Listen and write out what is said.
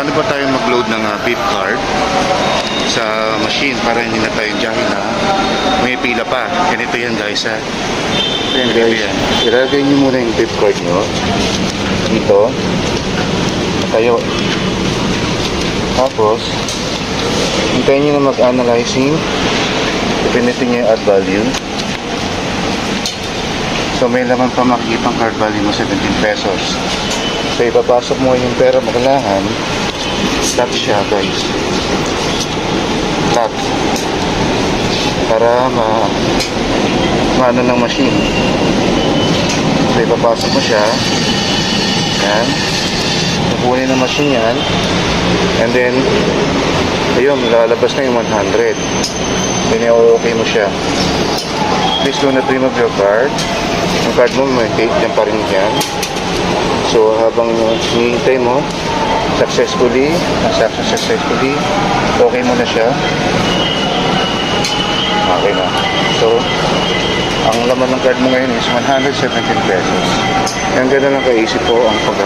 paano ba tayo mag-load ng uh, beep card sa machine para hindi na tayo dyan na may pila pa. Ganito yan guys ah. ha. Yan guys, yan. ilagay nyo muna yung beep card nyo. Dito. Tayo. Tapos, hintayin nyo na mag-analyzing. Ipinitin nyo yung add value. So may laman pa makikitang card value mo 17 pesos. So ipapasok mo yung pera mo kailangan Stop siya guys. Tap. Para ma maano ng machine. So, ipapasok mo siya. Yan. Kukunin ng machine yan. And then, ayun, lalabas na yung 100. Then, i-okay mo siya. Please do not remove your card. Yung card mo, may tape yan pa rin yan. So, habang hinihintay mo, successfully, transaction successfully, okay mo na siya. Okay na. So, ang laman ng card mo ngayon is 117 pesos. Yan ganun lang kaisip po ang pag